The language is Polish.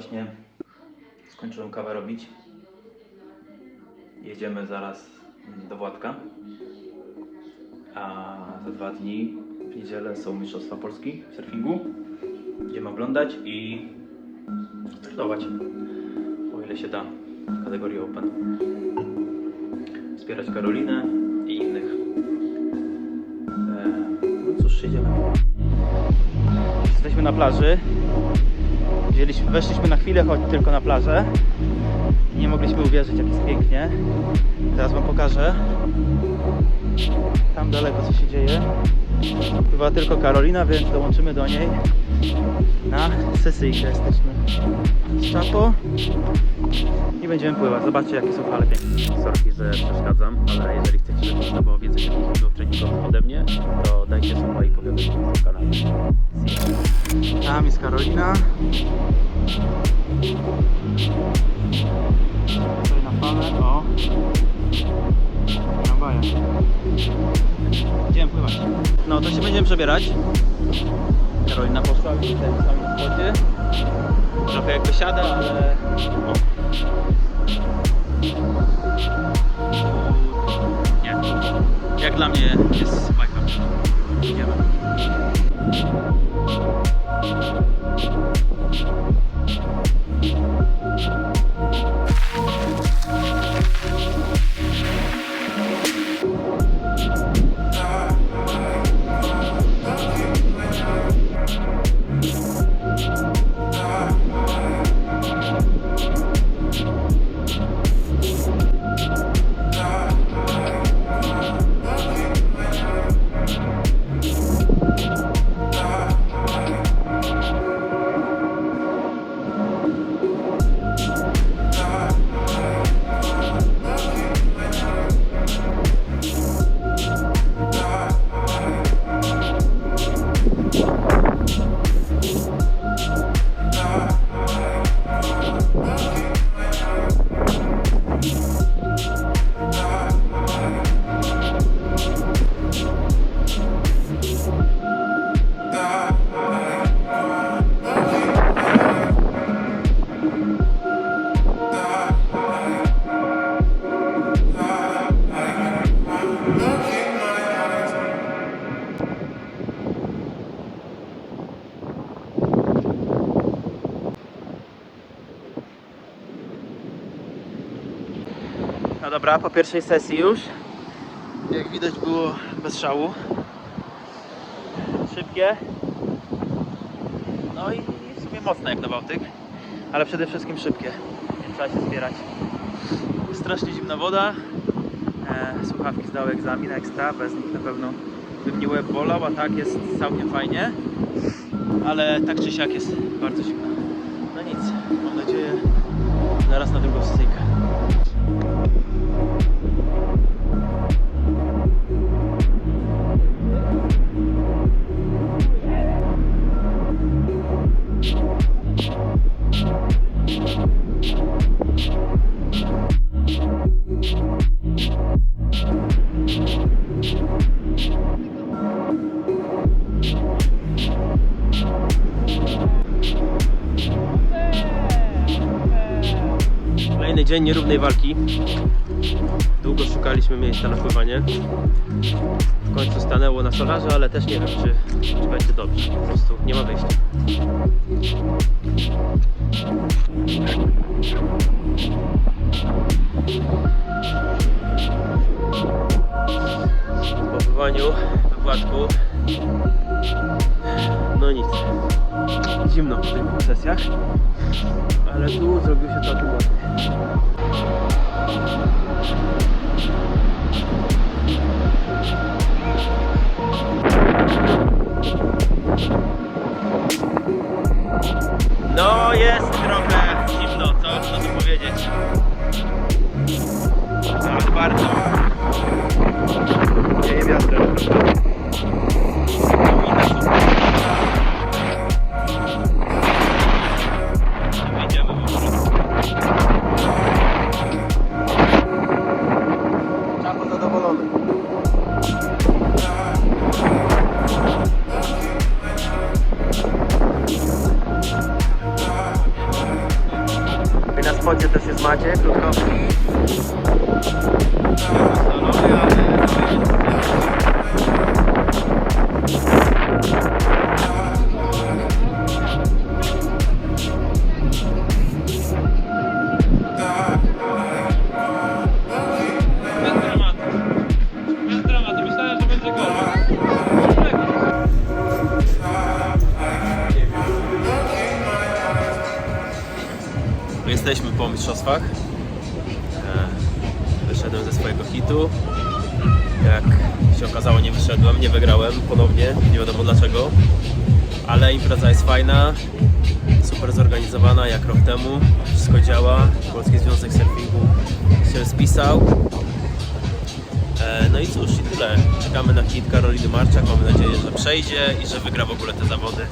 właśnie skończyłem kawę robić. Jedziemy zaraz do Władka. A za dwa dni w niedzielę są Mistrzostwa Polski w surfingu. Będziemy oglądać i startować, o ile się da, w kategorii Open. Wspierać Karolinę i innych. Eee, no cóż, jedziemy. Jesteśmy na plaży. Weszliśmy na chwilę, choć tylko na plażę. Nie mogliśmy uwierzyć, jak jest pięknie. Teraz Wam pokażę. Tam daleko co się dzieje. Pływa tylko Karolina, więc dołączymy do niej na sesyjkę. Jesteśmy z i będziemy pływać. Zobaczcie, jakie są fale piękne. Sorki, że przeszkadzam, ale jeżeli chcecie, żeby było więcej takich filmów ode mnie, to dajcie suba i powiadomienie na kanale. Tam jest Karolina. Tutaj na falę, o. Tramwaje. Idziemy pływać. No to się będziemy przebierać. Karolina poszła, widzę sami w wodzie. Trochę jak wysiada, ale... O. Nie. Jak dla mnie jest bajka. Idziemy. No dobra, po pierwszej sesji już. Jak widać było bez szału. Szybkie. No i w sumie mocne jak na Bałtyk. Ale przede wszystkim szybkie. Więc trzeba się zbierać. Strasznie zimna woda. E, słuchawki zdały egzamin ekstra. Bez nich na pewno by mnie łeb bolał, a tak jest całkiem fajnie. Ale tak czy siak jest bardzo zimno. No nic, mam nadzieję zaraz na drugą sesyjkę. Kolejny dzień nierównej walki. Długo szukaliśmy miejsca na pływanie. W końcu stanęło na solarze, ale też nie wiem, czy, czy będzie dobrze. Po prostu nie ma wyjścia. Po pływaniu we Władku no nic. Zimno po tych sesjach, ale tu zrobił się całkiem ładnie. Thank you. Maciek Rutkowski. Jesteśmy po mistrzostwach. E, Wyszedłem ze swojego hitu. Jak się okazało, nie wyszedłem, nie wygrałem ponownie, nie wiadomo dlaczego. Ale impreza jest fajna, super zorganizowana jak rok temu. Wszystko działa. Polski Związek Surfingu się spisał. E, No i cóż, i tyle. Czekamy na hit Karoliny Marczak. Mamy nadzieję, że przejdzie i że wygra w ogóle te zawody.